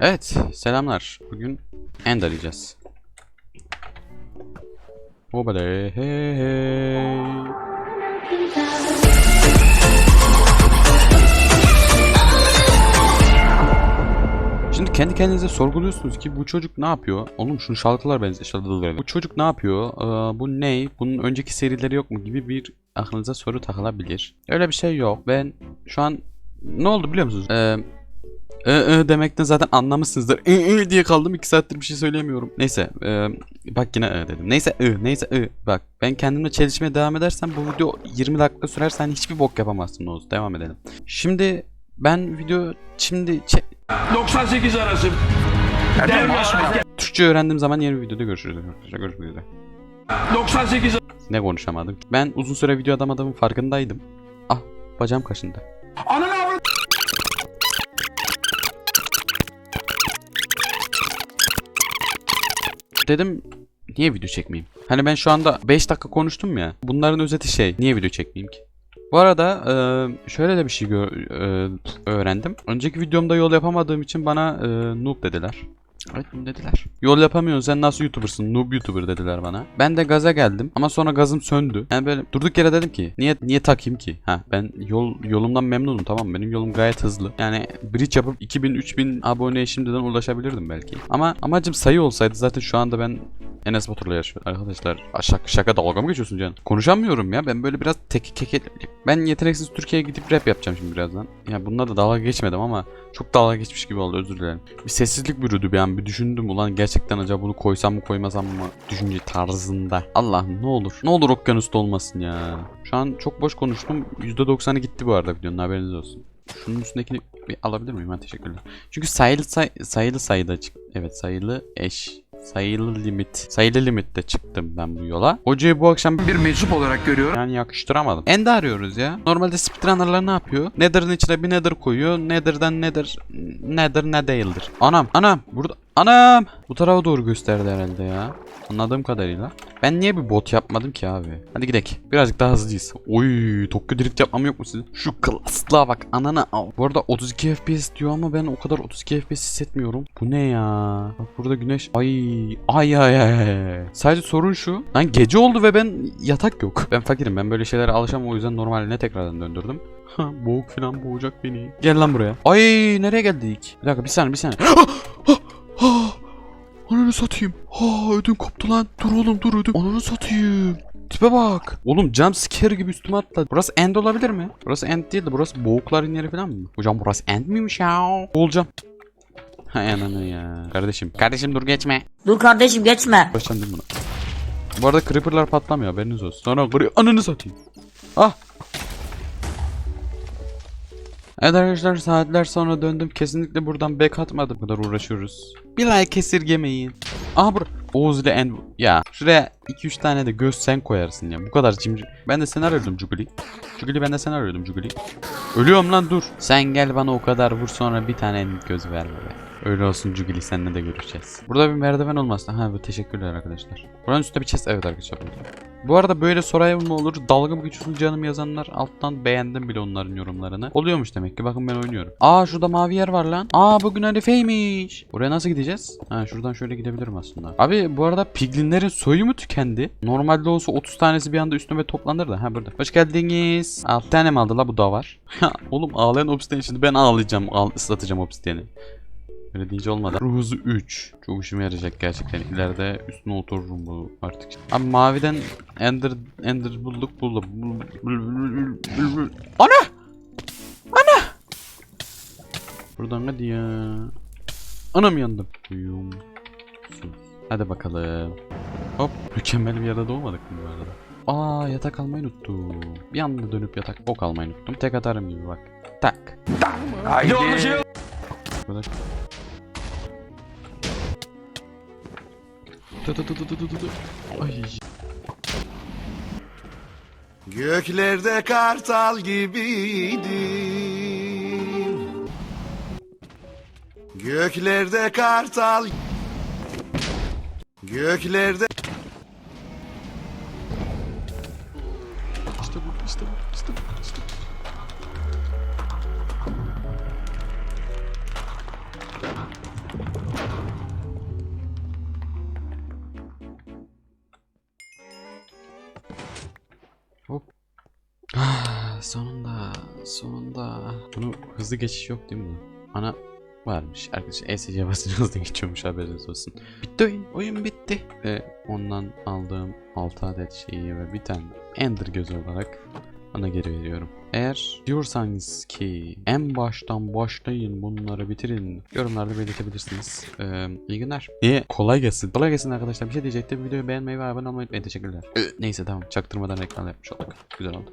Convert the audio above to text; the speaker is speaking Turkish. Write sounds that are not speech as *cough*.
Evet, selamlar. Bugün End arayacağız. Obale hey hey. Şimdi kendi kendinize sorguluyorsunuz ki bu çocuk ne yapıyor? Oğlum şunu şarkılar benziyor. Bu çocuk ne yapıyor? Ee, bu ne? Bunun önceki serileri yok mu gibi bir aklınıza soru takılabilir. Öyle bir şey yok. Ben şu an ne oldu biliyor musunuz? Ee, ı ı demekten zaten anlamışsınızdır. I ı diye kaldım 2 saattir bir şey söyleyemiyorum. Neyse e, bak yine ı dedim. Neyse ı neyse ı bak ben kendimle çelişmeye devam edersem bu video 20 dakika sürerse hani hiçbir bok yapamazsın Oğuz. Devam edelim. Şimdi ben video şimdi çe- 98 arası. Türkçe öğrendiğim zaman yeni bir videoda görüşürüz. Görüşmek üzere. 98 Ne konuşamadım. Ben uzun süre video atamadığımın farkındaydım. Ah bacağım kaşındı. Ananı avradı. Dedim niye video çekmeyeyim? Hani ben şu anda 5 dakika konuştum ya. Bunların özeti şey. Niye video çekmeyeyim ki? Bu arada şöyle de bir şey öğrendim. Önceki videomda yol yapamadığım için bana noob dediler. Evet bunu dediler. Yol yapamıyorsun sen nasıl YouTuber'sın? Noob YouTuber dediler bana. Ben de gaza geldim ama sonra gazım söndü. Yani böyle durduk yere dedim ki niye niye takayım ki? Ha ben yol yolumdan memnunum tamam benim yolum gayet hızlı. Yani bridge yapıp 2000 3000 aboneye şimdiden ulaşabilirdim belki. Ama amacım sayı olsaydı zaten şu anda ben Enes Batur'la yaşıyorum. Arkadaşlar şaka, şaka dalga mı geçiyorsun Can? Konuşamıyorum ya ben böyle biraz tek keke... Ben yeteneksiz Türkiye'ye gidip rap yapacağım şimdi birazdan. Ya bununla da dalga geçmedim ama çok dalga geçmiş gibi oldu özür dilerim. Bir sessizlik bürüdü bir an bir düşündüm ulan gerçekten acaba bunu koysam mı koymasam mı düşünce tarzında. Allah'ım ne olur. Ne olur okyanusta olmasın ya. Şu an çok boş konuştum. %90'ı gitti bu arada videonun haberiniz olsun. Şunun üstündekini bir alabilir miyim? Ha, teşekkürler. Çünkü sayılı say sayılı sayıda çık. Evet sayılı eş. Sayılı limit. Sayılı limitte çıktım ben bu yola. Hocayı bu akşam Bir meczup olarak görüyorum. yani yakıştıramadım. Ender arıyoruz ya. Normalde speedrunner'lar ne yapıyor? Nether'ın içine bir nether koyuyor. Nether'dan nether nether ne değildir. Anam anam burada anam bu tarafa doğru gösterdi herhalde ya. Anladığım kadarıyla. Ben niye bir bot yapmadım ki abi? Hadi gidelim. Birazcık daha hızlıyız. Oy, Tokyo Drift yapmam yok mu sizin? Şu klaslığa bak anana al. Bu arada 32 FPS diyor ama ben o kadar 32 FPS hissetmiyorum. Bu ne ya? Bak burada güneş. Ay ay ay ay. Sadece sorun şu. Lan gece oldu ve ben yatak yok. Ben fakirim. Ben böyle şeylere alışamam o yüzden normaline tekrardan döndürdüm. Boğuk falan boğacak beni. Gel lan buraya. Ay nereye geldik? Bir dakika bir saniye bir saniye. *gasps* Ananı satayım. Ha ödüm koptu lan. Dur oğlum dur ödüm. Ananı satayım. Tipe bak. Oğlum jump scare gibi üstüme atladı. Burası end olabilir mi? Burası end değil de burası boğukların yeri falan mı? Hocam burası end miymiş ya? Olacağım. Hay ananı ya. Kardeşim. Kardeşim dur geçme. Dur kardeşim geçme. Baştan değil buna. Bu arada creeperlar patlamıyor haberiniz olsun. Sonra kırıyor. Ananı satayım. Ah. Evet arkadaşlar saatler sonra döndüm. Kesinlikle buradan back atmadım. Bu kadar uğraşıyoruz. Bir like esirgemeyin. Aha bura. Oğuz ile en... Ya şuraya 2-3 tane de göz sen koyarsın ya. Bu kadar cimri. Ben de seni arıyordum Cuguli. Cuguli ben de seni arıyordum Cuguli. Ölüyorum lan dur. Sen gel bana o kadar vur sonra bir tane göz verme be. Öyle olsun Cugili seninle de görüşeceğiz. Burada bir merdiven olmasın. Ha bu teşekkürler arkadaşlar. Buranın üstte bir chest. Evet arkadaşlar. Bu arada böyle sorayım mı olur? Dalga mı geçiyorsun canım yazanlar alttan beğendim bile onların yorumlarını. Oluyormuş demek ki. Bakın ben oynuyorum. Aa şurada mavi yer var lan. Aa bugün Arife'ymiş. Buraya nasıl gideceğiz? Ha şuradan şöyle gidebilirim aslında. Abi bu arada piglinlerin soyu mu tükendi? Normalde olsa 30 tanesi bir anda üstüme toplanır da. Ha burada. Hoş geldiniz. 6 tane mi aldı la bu da var. *laughs* Oğlum ağlayan obsidian şimdi ben ağlayacağım. Ağ ıslatacağım obsidian'i. Öyle deyince olmadı. Ruh hızı 3. Çok işime yarayacak gerçekten. İleride üstüne otururum bu artık. Abi maviden Ender Ender bulduk bulduk. Ana! Ana! Buradan hadi ya. Anam yandım. Uyum. Sus. Hadi bakalım. Hop. Mükemmel bir yerde doğmadık mı bu arada? Aa yatak almayı unuttum. Bir anda dönüp yatak ok almayı unuttum. Tek atarım gibi bak. Tak. Haydi. Yolda Ay. Göklerde kartal gibiydim Göklerde kartal Göklerde İşte bu, işte bu, işte bu, işte bu. Sonunda, sonunda. Bunu hızlı geçiş yok değil mi? Ana varmış. Arkadaşlar ESC basınca *laughs* hızlı geçiyormuş haberiniz olsun. Bitti oyun. Oyun bitti. Ve ondan aldığım 6 adet şeyi ve bir tane Ender gözü olarak ona geri veriyorum. Eğer diyorsanız ki en baştan başlayın bunları bitirin yorumlarda belirtebilirsiniz. Ee, iyi günler. İyi kolay gelsin. Kolay gelsin arkadaşlar. Bir şey diyecektim. Videoyu beğenmeyi ve abone olmayı unutmayın. Teşekkürler. Ee, neyse tamam. Çaktırmadan reklam yapmış olduk. Güzel oldu.